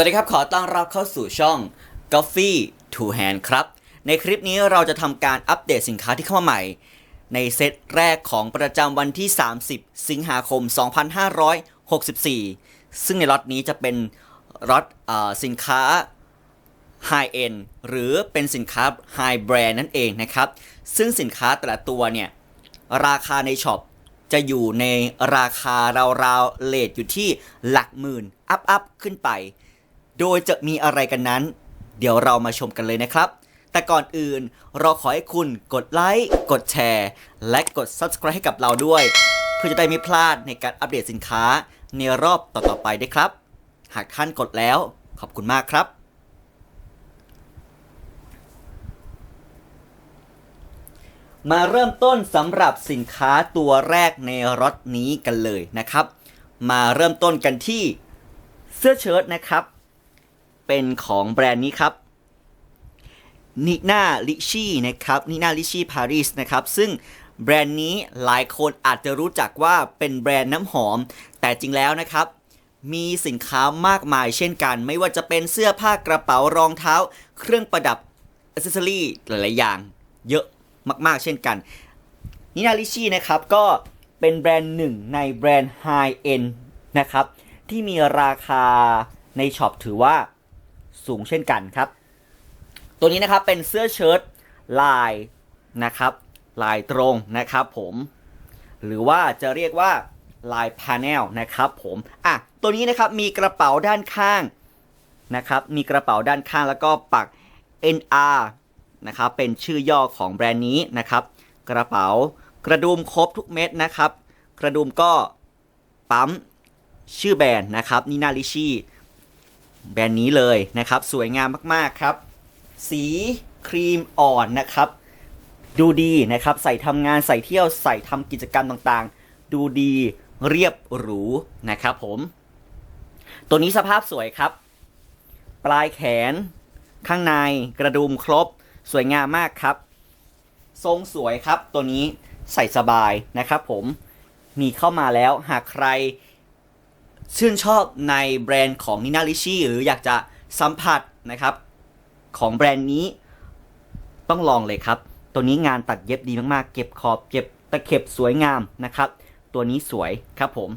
สวัสดีครับ ขอต้อนรับเข้าสู่ช่อง Coffee to Hand ครับ ในคลิปนี้เราจะทำการอัปเดตสินค้าที่เข้ามาใหม่ ในเซตแรกของประจำวันที่ 30 สิงหาคม 2564 ซึ่งในล็อตนี้จะเป็นล็อตสินค้า High End หรือเป็นสินค้า High Brand นั่นเองนะครับ ซึ่งสินค้าแต่ละตัวเนี่ย ราคาในช็อปจะอยู่ในราคาราวๆเลทอยู่ที่หลักหมื่นอัพอัพขึ้นไป โดยจะมีอะไรกันนั้น เดี๋ยวเรามาชมกันเลยนะครับ แต่ก่อนอื่นเราขอให้คุณกดไลค์กดแชร์ และกด Subscribe ให้กับเราด้วย เพื่อจะได้ไม่พลาดในการอัปเดตสินค้าในรอบต่อๆไปด้วยครับ หากท่านกดแล้วขอบคุณมากครับมาเริ่มต้นสำหรับสินค้าตัวแรกในรถนี้กันเลยนะครับ มาเริ่มต้นกันที่เสื้อเชิ้ตนะครับ เป็นของแบรนด์นี้ครับนิน่าลิชี่นะครับนิน่าลิชี่ปารีสนะครับ ซึ่งแบรนด์นี้หลายคนอาจจะรู้จักว่าเป็นแบรนด์น้ำหอม แต่จริงแล้วนะครับ มีสินค้ามากมายเช่นกัน ไม่ว่าจะเป็นเสื้อผ้ากระเป๋ารองเท้า เครื่องประดับอ c เซสซอรี่หลาย ๆ อย่าง เยอะมาก ๆ เช่นกันนินาลิชี่นะครับก็เป็นแบรนด์หนึ่งในแบรนด์ไฮเอ็นนะครับ ที่มีราคาในช็อปถือว่า สูงเช่นกันครับ ตัวนี้นะครับเป็นเสื้อเชิ้ตลายนะครับลายตรงนะครับผมหรือว่าจะเรียกว่าลายพาเนลนะครับผมอะตัวนี้นะครับมีกระเป๋าด้านข้างนะครับมีกระเป๋าด้านข้างแล้วก็ปัก NR นะครับเป็นชื่อย่อของแบรนด์นี้นะครับ กระเป๋ากระดุมครบทุกเม็ดนะครับ กระดุมก็ปั๊มชื่อแบรนด์นะครับนินาลิชี แบรนด์นี้เลยนะครับ สวยงามมากๆครับ สีครีมอ่อนนะครับ ดูดีนะครับ ใส่ทำงานใส่เที่ยวใส่ทำกิจกรรมต่างๆ ดูดีเรียบหรูนะครับผม ตัวนี้สภาพสวยครับ ปลายแขน ข้างในกระดุมครบ สวยงามมากครับ ทรงสวยครับตัวนี้ใส่สบายนะครับผมมีเข้ามาแล้วหากใคร ชื่นชอบในแบรนด์ของนินาลิชี่หรืออยากจะสัมผัสนะครับ ของแบรนด์นี้ต้องลองเลยครับ ตัวนี้งานตัดเย็บดีมากๆ เก็บขอบเก็บตะเข็บสวยงามนะครับ ตัวนี้สวยครับผม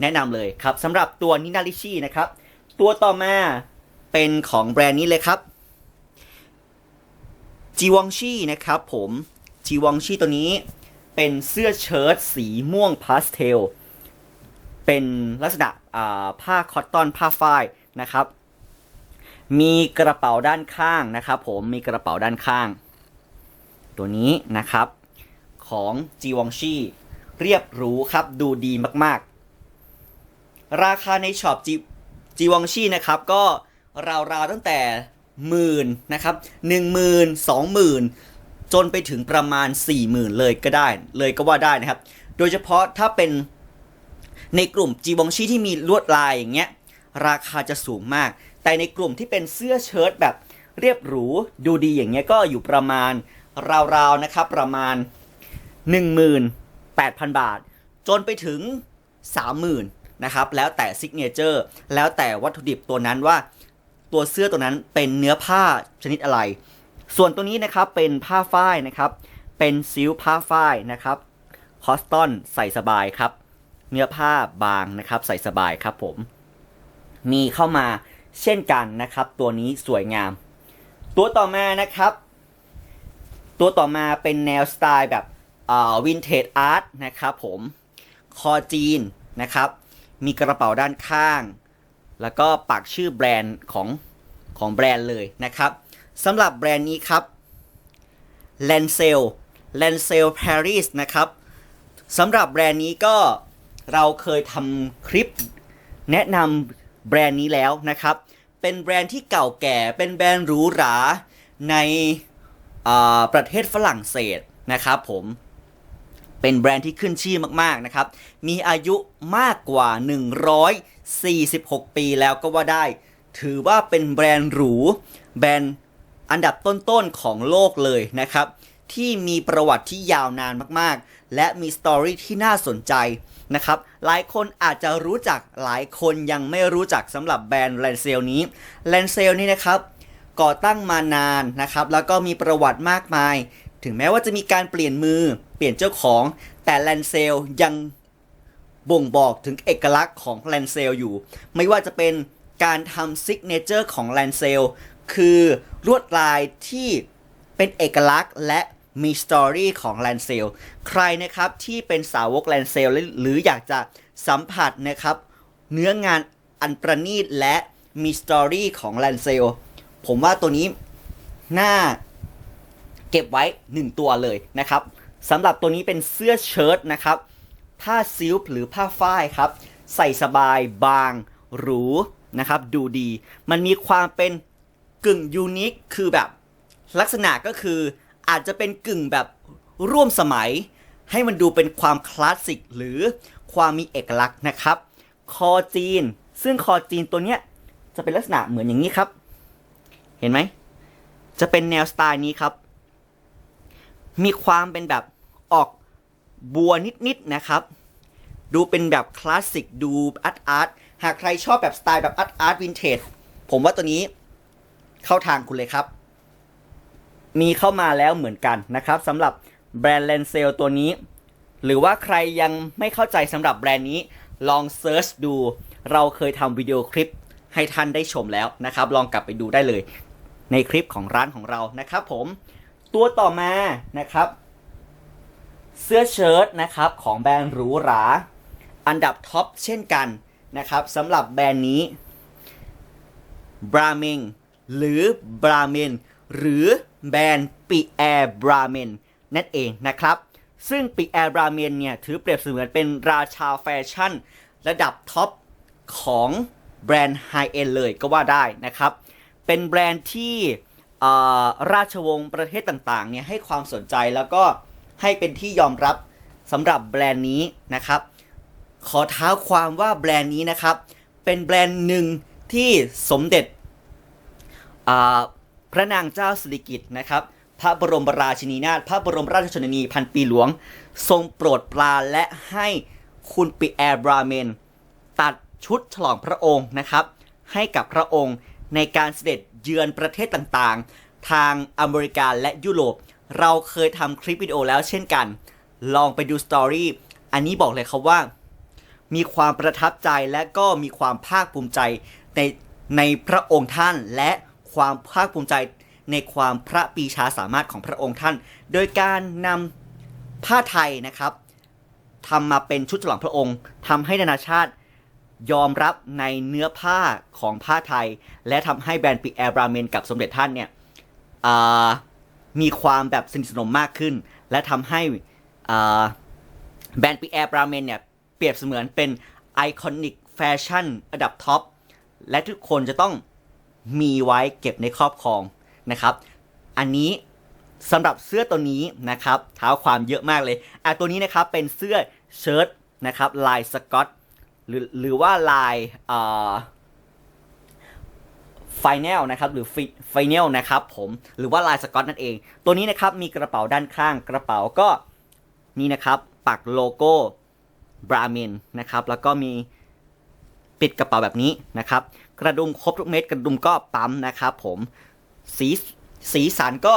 แนะนำเลยครับสำหรับตัวนินาลิชี่นะครับ ตัวต่อมาเป็นของแบรนด์นี้เลยครับจีวองชีนะครับผมจีวองชีตัวนี้เป็นเสื้อเชิ้ตสีม่วงพาสเทล เป็นลักษณะผ้าคอตตอนผ้าฝ้ายนะครับ มีกระเป๋าด้านข้างนะครับ ผมมีกระเป๋าด้านข้าง ตัวนี้นะครับของจีวองชีเรียบหรูครับดูดีมากๆ ราคาในช็อปจีจีวองชีนะครับก็ราวๆตั้งแต่หมื่นนะครับหนึ่งหมื่นสองหมื่นจนไปถึงประมาณ4 0,000เลยก็ได้เลยก็ว่าได้นะครับ โดยเฉพาะถ้าเป็น ในกลุ่มจีบองชีที่มีลวดลายอย่างเงี้ยราคาจะสูงมาก แต่ในกลุ่มที่เป็นเสื้อเชิ้ตแบบเรียบหรูดูดีอย่างเงี้ยก็อยู่ประมาณราวๆนะครับประมาณ 18,000 บาท จนไปถึง 30,000นะครับแล้วแต่ซิกเนเจอร์แล้วแต่วัตถุดิบตัวนั้นว่า ตัวเสื้อตัวนั้นเป็นเนื้อผ้าชนิดอะไร ส่วนตัวนี้นะครับเป็นผ้าฝ้ายนะครับ เป็นซิลผ้าฝ้ายนะครับคอสตอนใส่สบายครับ เนื้อผ้าบางนะครับ ใส่สบายครับผม มีเข้ามาเช่นกันนะครับ ตัวนี้สวยงาม ตัวต่อมานะครับ ตัวต่อมาเป็นแนวสไตล์แบบวินเทจอาร์ตนะครับผม คอจีนนะครับ มีกระเป๋าด้านข้าง แล้วก็ปักชื่อแบรนด์ของของแบรนด์เลยนะครับสำหรับแบรนด์นี้ครับ l a n c e l l a n c e l Paris นะครับสำหรับแบรนด์นี้ก็ เราเคยทำคลิปแนะนำแบรนด์นี้แล้วนะครับ เป็นแบรนด์ที่เก่าแก่ เป็นแบรนด์หรูหราในประเทศฝรั่งเศสนะครับผม เป็นแบรนด์ที่ขึ้นชื่อมากๆนะครับ มีอายุมากกว่า 146 ปีแล้วก็ว่าได้ ถือว่าเป็นแบรนด์หรู แบรนด์อันดับต้นๆของโลกเลยนะครับ ที่มีประวัติที่ยาวนานมากๆ และมีสตอรี่ที่น่าสนใจนะครับ หลายคนอาจจะรู้จักหลายคนยังไม่รู้จักสำหรับแบรนด์แลนเซลนี้แลนเซลนี่นะครับ ก่อตั้งมานานนะครับ แล้วก็มีประวัติมากมาย ถึงแม้ว่าจะมีการเปลี่ยนมือ เปลี่ยนเจ้าของ แต่แลนเซลยังบ่งบอกถึงเอกลักษณ์ของแลนเซลอยู่ ไม่ว่าจะเป็นการทำซิกเนเจอร์ของแลนเซลคือลวดลายที่เป็นเอกลักษณ์และ มีสตอรี่ของแลนเซลใครนะครับที่เป็นสาวกแลนเซลหรืออยากจะสัมผัสนะครับเนื้องานอันประณีตและมีสตอรี่ของแลนเซลผมว่าตัวนี้น่าเก็บไว้ 1 ตัวเลยนะครับสำหรับตัวนี้เป็นเสื้อเชิ้ตนะครับ ผ้าซิลค์หรือผ้าฝ้ายครับ ใส่สบายบาง หรูนะครับ ดูดี มันมีความเป็นกึ่งยูนิคคือแบบลักษณะก็คือ อาจจะเป็นกึ่งแบบร่วมสมัย ให้มันดูเป็นความคลาสสิกหรือความมีเอกลักษณ์นะครับ คอจีน ซึ่งคอจีนตัวเนี้ยจะเป็นลักษณะเหมือนอย่างนี้ครับ เห็นไหม จะเป็นแนวสไตล์นี้ครับ มีความเป็นแบบออกบัวนิดๆนะครับ ดูเป็นแบบคลาสสิกดูอาร์ตอาร์ตหากใครชอบแบบสไตล์แบบอาร์ตอาร์ตวินเทจผมว่าตัวนี้เข้าทางคุณเลยครับ มีเข้ามาแล้วเหมือนกันนะครับสำหรับแบรนด์เลนเซลตัวนี้ หรือว่าใครยังไม่เข้าใจสำหรับแบรนด์นี้ลองเซิร์ชดู เราเคยทำวิดีโอคลิปให้ท่านได้ชมแล้วนะครับ ลองกลับไปดูได้เลย ในคลิปของร้านของเรานะครับผมตัวต่อมานะครับ เสื้อเชิ้ตนะครับของแบรนด์หรูหรา อันดับท็อปเช่นกันนะครับสำหรับแบรนด์นี้บราเมงหรือบราเมนหรือ แบรนด์ปีแอร์บราเมนนั่นเองนะครับ ซึ่งปีแอร์บราเมนเนี่ยถือเปรียบเสมือนเป็นราชาแฟชั่น ระดับท็อปของแบรนด์ไฮเอ็นเลยก็ว่าได้นะครับ เป็นแบรนด์ที่ราชวงศ์ประเทศต่างๆเนี่ยให้ความสนใจแล้วก็ให้เป็นที่ยอมรับสำหรับแบรนด์นี้นะครับ ขอท้าความว่าแบรนด์นี้นะครับ เป็นแบรนด์หนึ่งที่สมเด็จอ่า พระนางเจ้าสิริกิติ์นะครับ พระบรมราชินีนาถพระบรมราชชนนีพันปีหลวง ทรงโปรดปราและให้คุณปิแอร์บราเมน ตัดชุดฉลองพระองค์นะครับ ให้กับพระองค์ในการเสด็จเยือนประเทศต่างๆ ทางอเมริกาและยุโรป เราเคยทำคลิปวิดีโอแล้วเช่นกัน ลองไปดูสตอรี่อันนี้บอกเลยครับว่า มีความประทับใจและก็มีความภาคภูมิใจในในพระองค์ท่านและ ความภาคภูมิใจในความพระปีชาสามารถของพระองค์ท่าน โดยการนำผ้าไทยนะครับทำมาเป็นชุดฉลองพระองค์ทำให้นานาชาติยอมรับในเนื้อผ้าของผ้าไทย และทำให้แบรนด์ปิแอร์บราเมนกับสมเด็จท่านเนี่ยมีความแบบสนิทสนมมากขึ้น และทำให้แบรนด์ปิแอร์บราเมนเนี่ยเปรียบเสมือนเป็นไอคอนิกแฟชั่นระดับท็อปและทุกคนจะต้อง มีไว้เก็บในครอบครองนะครับ อันนี้สำหรับเสื้อตัวนี้นะครับเท้าความเยอะมากเลยอะตัวนี้นะครับเป็นเสื้อเชิ้ตนะครับลายสกอตหรือหรือว่าลายอ่าไฟแนลนะครับหรือไฟแนลนะครับผมหรือว่าลายสกอตนั่นเอง ตัวนี้นะครับมีกระเป๋าด้านข้างกระเป๋าก็นี่นะครับปักโลโก้บราเมนนะครับแล้วก็มีปิดกระเป๋าแบบนี้นะครับ กระดุมครบทุกเม็ดกระดุมก็ปั๊มนะครับผมสีสีสันก็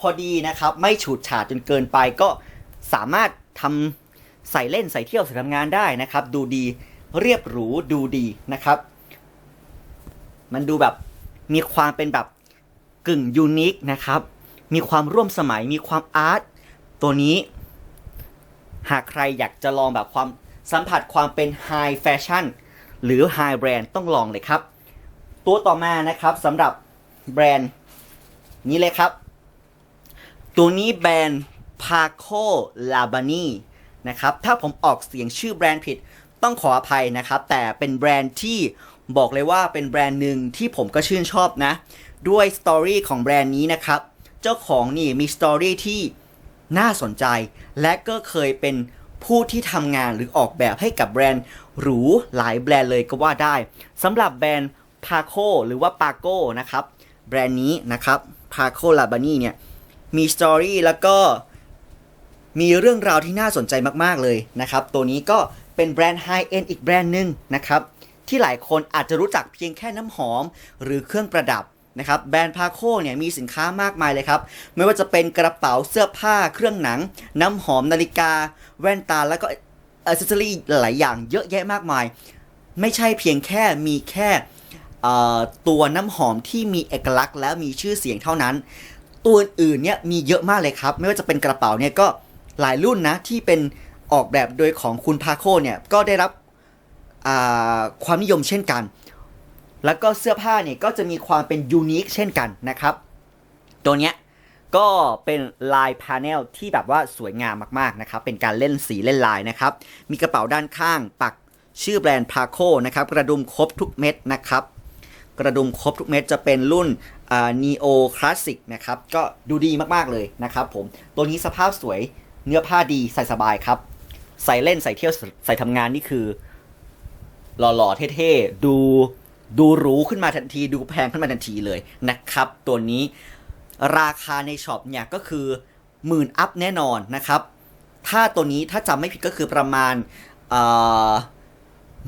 พอดีนะครับ ไม่ฉูดฉาดจนเกินไปก็สามารถทำใส่เล่นใส่เที่ยวใส่ทำงานได้นะครับ ดูดีเรียบหรูดูดีนะครับ มันดูแบบมีความเป็นแบบกึ่งยูนิคนะครับ มีความร่วมสมัยมีความอาร์ตตัวนี้ หากใครอยากจะลองแบบความสัมผัสความเป็นไฮแฟชั่น หรือไฮแบรนด์ต้องลองเลยครับ ตัวต่อมานะครับสำหรับแบรนด์นี้เลยครับ ตัวนี้แบรนด์ Paco Labani นะครับ ถ้าผมออกเสียงชื่อแบรนด์ผิดต้องขออภัยนะครับ แต่เป็นแบรนด์ที่บอกเลยว่าเป็นแบรนด์หนึ่งที่ผมก็ชื่นชอบนะ ด้วยสตอรี่ของแบรนด์นี้นะครับ เจ้าของนี่มีสตอรี่ที่น่าสนใจ และก็เคยเป็น ผู้ที่ทำงานหรือออกแบบให้กับแบรนด์หรูหลายแบรนด์เลยก็ว่าได้สำหรับแบรนด์ Paco หรือว่า Paco นะครับแบรนด์นี้นะครับ Paco Labani เนี่ยมีสตอรี่แล้วก็มีเรื่องราวที่น่าสนใจมากๆเลยนะครับ ตัวนี้ก็เป็นแบรนด์ไฮเอ็นอีกแบรนด์หนึ่งนะครับ ที่หลายคนอาจจะรู้จักเพียงแค่น้ำหอม หรือเครื่องประดับ นะครับแบรนด์พาโคเนี่ยมีสินค้ามากมายเลยครับ ไม่ว่าจะเป็นกระเป๋าเสื้อผ้าเครื่องหนัง น้ำหอมนาฬิกา แว่นตาแล้วก็อ c เซอรี่หลายอย่างเยอะแยะมากมาย ไม่ใช่เพียงแค่มีแค่ตัวน้ำหอมที่มีเอกลักษณ์ และมีชื่อเสียงเท่านั้น ตัวอื่นเนี่ยมีเยอะมากเลยครับ ไม่ว่าจะเป็นกระเป๋าเนี่ยก็หลายรุ่นนะที่เป็นออกแบบโดยของคุณพาโคเนี่ยก็ได้รับความนิยมเช่นกัน แล้วก็เสื้อผ้าเนี่ยก็จะมีความเป็นยูนิคเช่นกันนะครับ ตัวเนี้ยก็เป็นลายพาเนลที่แบบว่าสวยงามมากๆนะครับ เป็นการเล่นสีเล่นลายนะครับ มีกระเป๋าด้านข้างปักชื่อแบรนด์พาโคนะครับ กระดุมครบทุกเม็ดนะครับ กระดุมครบทุกเม็ดจะเป็นรุ่นอ่า Neo Classic นะครับ ก็ดูดีมากๆเลยนะครับผม ตัวนี้สภาพสวย เนื้อผ้าดีใส่สบายครับ ใส่เล่นใส่เที่ยวใส่ทำงานนี่คือ หล่อๆเท่ๆดู ดูหรูขึ้นมาทันที ดูแพงขึ้นมาทันทีเลยนะครับ ตัวนี้ราคาในช็อปเนี่ยก็คือหมื่นอัพแน่นอนนะครับ ถ้าตัวนี้ถ้าจำไม่ผิดก็คือประมาณ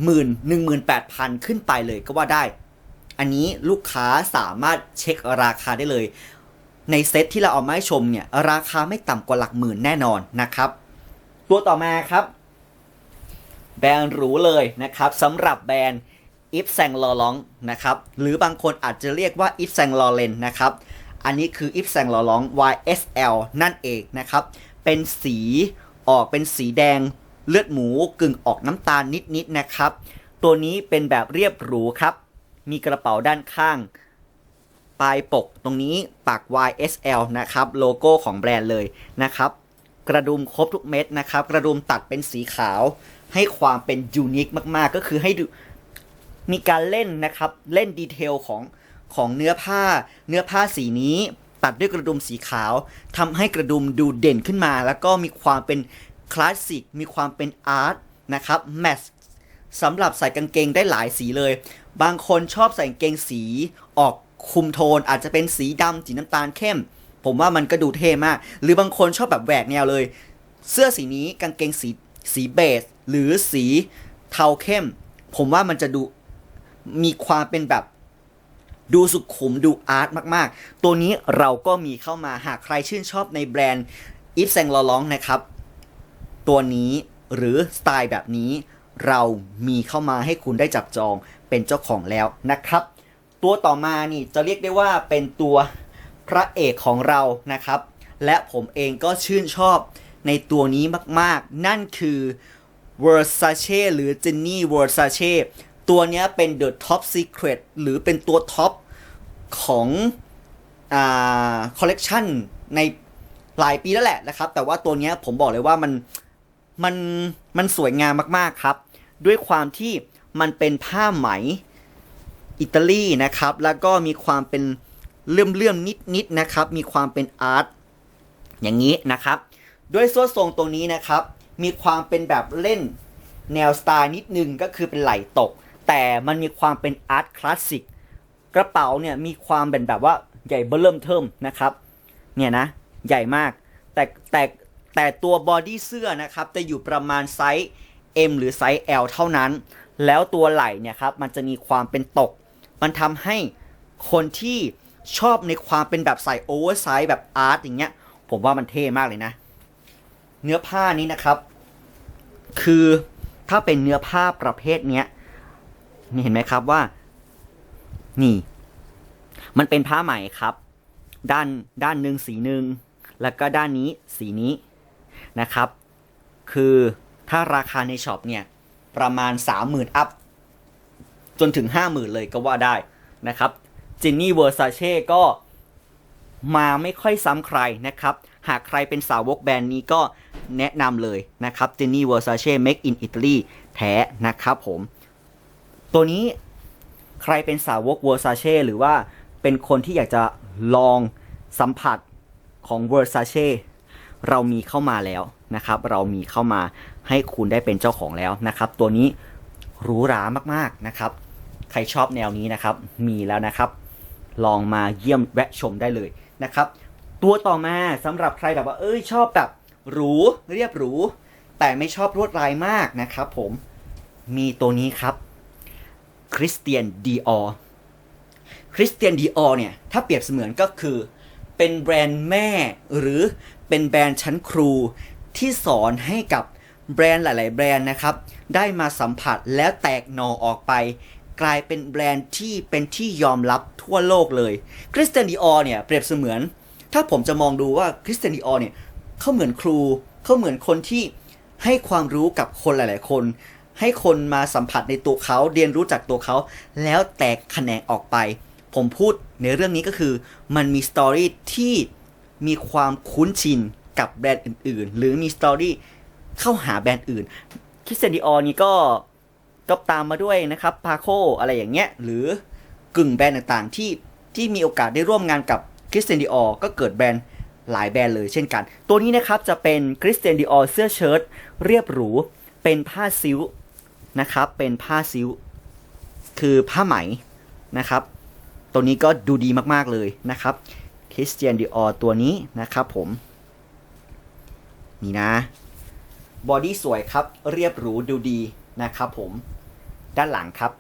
หมื่นหนึ่งหมื่นแปดพันขึ้นไปเลยก็ว่าได้ อันนี้ลูกค้าสามารถเช็คราคาได้เลย ในเซตที่เราเอามาให้ชมเนี่ย ราคาไม่ต่ำกว่าหลักหมื่นแน่นอนนะครับ ตัวต่อมาครับ แบรนด์หรูเลยนะครับสำหรับแบรนด์ i f s a n g l o r a n t นะครับหรือบางคนอาจจะเรียกว่า i f s a n g l o r e n นะครับอันนี้คือ i f s a n g l o r a n t YSL นั่นเองนะครับเป็นสีออกเป็นสีแดงเลือดหมูกึ่งออกน้ำตาลนิดๆนะครับ ตัวนี้เป็นแบบเรียบหรูครับ มีกระเป๋าด้านข้าง ปลายปกตรงนี้ปัก YSL นะครับโลโก้ของแบรนด์เลยนะครับ กระดุมครบทุกเม็ดนะครับ กระดุมตัดเป็นสีขาว ให้ความเป็นยูนิคมากๆ ก็คือให้ มีการเล่นนะครับ เล่นดีเทลของของเนื้อผ้า เนื้อผ้าสีนี้ตัดด้วยกระดุมสีขาวทำให้กระดุมดูเด่นขึ้นมา แล้วก็มีความเป็นคลาสสิก มีความเป็นอาร์ตนะครับแมทสำหรับใส่กางเกงได้หลายสีเลย บางคนชอบใส่กางเกงสีออกคุมโทน อาจจะเป็นสีดำสีน้ำตาลเข้ม ผมว่ามันก็ดูเท่มาก หรือบางคนชอบแบบแหวกแนวเลย เสื้อสีนี้กางเกงสีสีเบส หรือสีเทาเข้ม ผมว่ามันจะดู มีความเป็นแบบดูสุขุมดูอาร์ตมากๆ ตัวนี้เราก็มีเข้ามาหากใครชื่นชอบในแบรนด์ i f s a n g l o r a n t นะครับ ตัวนี้หรือสไตล์แบบนี้เรามีเข้ามาให้คุณได้จับจองเป็นเจ้าของแล้วนะครับ ตัวต่อมานี่จะเรียกได้ว่าเป็นตัวพระเอกของเรานะครับ และผมเองก็ชื่นชอบในตัวนี้มากๆ นั่นคือ Versace หรือ Jenny Versace ตัวนี้เป็น The Top Secret หรือเป็นตัวท็อปของอ่าคอลเลกชันในหลายปีแล้วแหละนะครับ แต่ว่าตัวนี้ผมบอกเลยว่ามันมันมันสวยงามมากๆครับ ด้วยความที่มันเป็นผ้าไหมอิตาลีนะครับ แล้วก็มีความเป็นเลื่อมเลื่อมนิดนิดๆนะครับ มีความเป็นอาร์ตอย่างนี้นะครับ ด้วยส่วนทรงตรงนี้นะครับ มีความเป็นแบบเล่นแนวสไตล์นิดนึงก็คือเป็นไหลตก แต่มันมีความเป็นอาร์ตคลาสสิกกระเป๋าเนี่ยมีความเป็นแบบว่าใหญ่เบิ่มเทิมนะครับ เนี่ยนะ ใหญ่มาก แต่แต่แต่ตัวบอดี้เสื้อนะครับ จะอยู่ประมาณไซส์ M หรือไซส์ L เท่านั้น แล้วตัวไหล่เนี่ยครับ มันจะมีความเป็นตก มันทำให้คนที่ชอบในความเป็นแบบใส่โอเวอร์ไซส์แบบอาร์ตอย่างเงี้ย ผมว่ามันเท่มากเลยนะ เนื้อผ้านี้นะครับ คือถ้าเป็นเนื้อผ้าประเภทเนี้ย นี่เห็นไหมครับว่า นี่ มันเป็นผ้าไหมครับ ด้านด้านหนึ่งสีหนึ่งแล้วก็ด้านนี้สีนี้นะครับ คือถ้าราคาในช็อปเนี่ย ประมาณ 30,000 อัพ จนถึง 50,000 เลยก็ว่าได้นะครับจินนี่เวอร์ซาเช่ก็มาไม่ค่อยซ้ำใครนะครับ หากใครเป็นสาวกแบรนด์นี้ก็แนะนำเลยนะครับจินนี่เวอร์ซาเช่ make in Italy แท้นะครับผม ตัวนี้ใครเป็นสาวกเวอร์ซาเช่หรือว่าเป็นคนที่อยากจะลองสัมผัสของเวอร์ซาเช่เรามีเข้ามาแล้วนะครับ เรามีเข้ามาให้คุณได้เป็นเจ้าของแล้วนะครับ ตัวนี้หรูหรามากๆนะครับ ใครชอบแนวนี้นะครับ มีแล้วนะครับ ลองมาเยี่ยมแวะชมได้เลยนะครับ ตัวต่อมาสำหรับใครแบบว่า เอ้ยชอบแบบหรูเรียบหรู แต่ไม่ชอบลวดลายมากนะครับ ผมมีตัวนี้ครับ คริสเตียนดีออคริสเตียนดีออเนี่ย ถ้าเปรียบเสมือนก็คือ เป็นแบรนด์แม่หรือเป็นแบรนด์ชั้นครูที่สอนให้กับแบรนด์หลาย ๆ แบรนด์นะครับ ได้มาสัมผัสแล้วแตกหน่อออกไป กลายเป็นแบรนด์ที่เป็นที่ยอมรับทั่วโลกเลยคริสเตียนดีออเนี่ยเปรียบเสมือน ถ้าผมจะมองดูว่าคริสเตียนดีออเนี่ยเขาเหมือนครูเขาเหมือนคนที่ให้ความรู้กับคนหลาย ๆ คน ให้คนมาสัมผัสในตัวเขาเรียนรู้จากตัวเขา แล้วแตกแขนงออกไป ผมพูดในเรื่องนี้ก็คือ มันมีสตอรี่ที่มีความคุ้นชินกับแบรนด์อื่น ๆ หรือมีสตอรี่เข้าหาแบรนด์อื่นคริสเตียนดีออนี่ก็ก็ตามมาด้วยนะครับพาโคอะไรอย่างเงี้ย หรือกึ่งแบรนด์ต่างๆ ที่ที่มีโอกาสได้ร่วมงานกับคริสเตียนดีออก็เกิดแบรนด์หลายแบรนด์เลยเช่นกัน ตัวนี้นะครับจะเป็นคริสเตียนดีออเสื้อเชิ้ตเรียบหรู เป็นผ้าซิล นะครับ เป็นผ้าซิลคือผ้าไหมนะครับ ตัวนี้ก็ดูดีมากๆเลยนะครับคริสเตียนดีออตัวนี้นะครับผม นี่นะ บอดี้สวยครับ เรียบหรูดูดีนะครับผม ด้านหลังครับ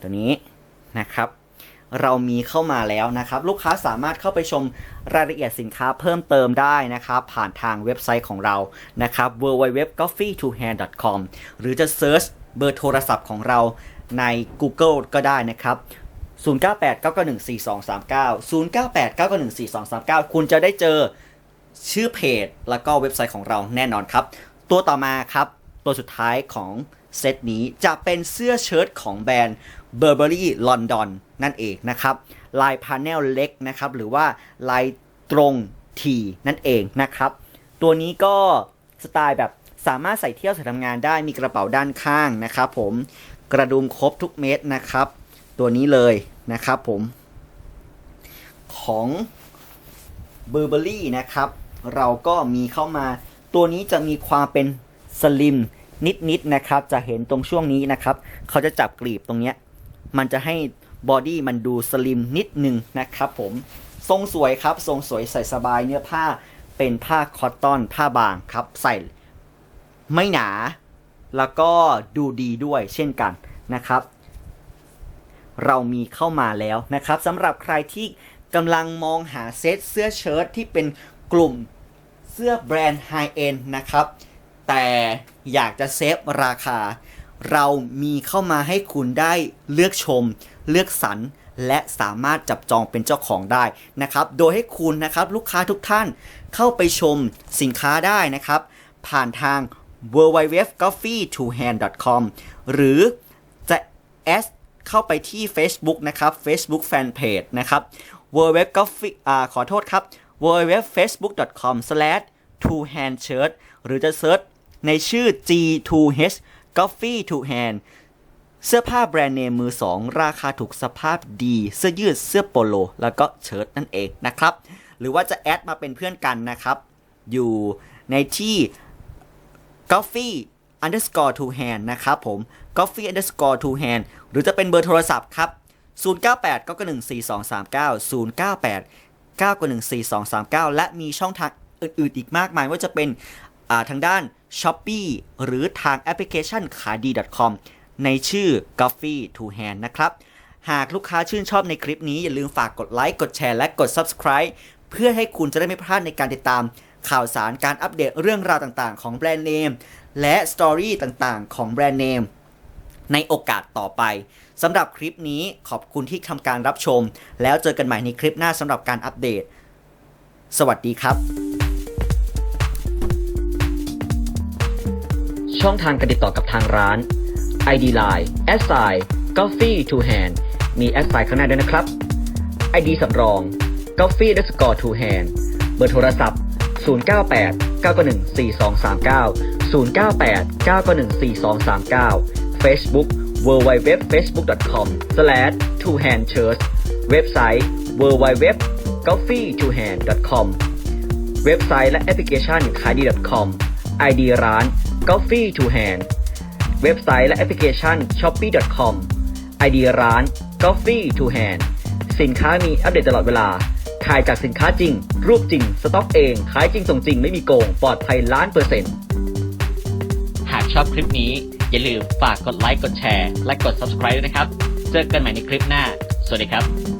ตัวนี้นะครับ เรามีเข้ามาแล้วนะครับ ลูกค้าสามารถเข้าไปชมรายละเอียดสินค้าเพิ่มเติมได้นะครับ ผ่านทางเว็บไซต์ของเรานะครับ www.coffee2hand.com หรือจะเซิร์ชเบอร์โทรศัพท์ของเราใน Google ก็ได้นะครับ 0989914239 0989914239 คุณจะได้เจอชื่อเพจแล้วก็เว็บไซต์ของเราแน่นอนครับ ตัวต่อมาครับ ตัวสุดท้ายของเซตนี้จะเป็นเสื้อเชิ้ตของแบรนด์ Burberry London นั่นเองนะครับ ลายพาเนลเล็กนะครับ หรือว่าลายตรงทีนั่นเองนะครับ ตัวนี้ก็สไตล์แบบสามารถใส่เที่ยวใส่ทำงานได้มีกระเป๋าด้านข้างนะครับผมกระดุมครบทุกเม็ดนะครับ ตัวนี้เลยนะครับผม ของ b u r b e r r y นะครับ เราก็มีเข้ามา ตัวนี้จะมีความเป็นสลิมนิดๆนะครับ จะเห็นตรงช่วงนี้นะครับ เขาจะจับกลีบตรงเนี้ย มันจะให้บอดี้มันดูสลิมนิดนึงนะครับผม ทรงสวยครับ ทรงสวยใส่สบายเนื้อผ้าเป็นผ้าคอตตอนผ้าบางครับ ใส่ไม่หนา แล้วก็ดูดีด้วยเช่นกันนะครับ เรามีเข้ามาแล้วนะครับสำหรับใครที่กำลังมองหาเซตเสื้อเชิ้ตที่เป็นกลุ่มเสื้อแบรนด์ไฮเอ็นนะครับ แต่อยากจะเซฟราคา เรามีเข้ามาให้คุณได้เลือกชม เลือกสรรและสามารถจับจองเป็นเจ้าของได้นะครับ โดยให้คุณนะครับลูกค้าทุกท่านเข้าไปชมสินค้าได้นะครับ ผ่านทาง w w w c o f f e e t o h a n d c o m หรือจะ s เข้าไปที่ Facebook นะครับ Facebook Fanpage นะครับ w w w c o f f e e อ่าขอโทษครับ w w w f a c e b o o k c o m t o h a n d s h i r t หรือจะเซิร์ชในชื่อ G2H Coffee to Hand เสื้อผ้าแบรนด์เนมมือ 2 ราคาถูกสภาพดี เสื้อยืดเสื้อโปโล แล้วก็เชิ้ตนั่นเองนะครับ หรือว่าจะแอดมาเป็นเพื่อนกันนะครับ อยู่ในที่ coffee underscore to hand นะครับผม coffee underscore to hand หรือจะเป็นเบอร์โทรศัพท์ครับ 098 991 4239 098 991 4239 และมีช่องทางอื่นๆอีกมากมายว่าจะเป็นทางด้าน s h o p e e หรือทางแอปพลิเคชันขายดี .com ในชื่อ coffee to hand นะครับ หากลูกค้าชื่นชอบในคลิปนี้ อย่าลืมฝากกดไลค์กดแชร์และกด subscribe เพื่อให้คุณจะได้ไม่พลาดในการติดตามข่าวสารการอัปเดตเรื่องราวต่างๆ ของแบรนด์เนมและสตอรี่ต่างๆ ของแบรนด์เนมในโอกาสต่อไปสำหรับคลิปนี้ขอบคุณที่ทำการรับชม แล้วเจอกันใหม่ในคลิปหน้าสำหรับการอัปเดต สวัสดีครับ ช่องทางการติดต่อกับทางร้าน ID Line s i Coffee to Hand มี s i ข้างหน้าด้วยนะครับ ID สำรอง Coffee underscore to hand เบอร์โทรศัพท์ 098 991 4239 098 991 4239 Facebook www facebook.com slash to hand church เว็บไซต์ www coffee to hand com เว็บไซต์และแอปพลิเคชันขายดี .com ID ร้าน Coffee to Hand เว็บไซต์และแอปพลิเคชัน shopee com ID ร้าน Coffee to Hand สินค้ามีอัปเดตตลอดเวลาทถ่ายจากสินค้าจริง รูปจริง สต็อกเอง ขายจริงส่งจริง ไม่มีโกง ปลอดภัยล้านเปอร์เซ็นต์ หากชอบคลิปนี้ อย่าลืมฝากกดไลค์ กดแชร์ และกด subscribe ด้วยนะครับ เจอกันใหม่ในคลิปหน้า สวัสดีครับ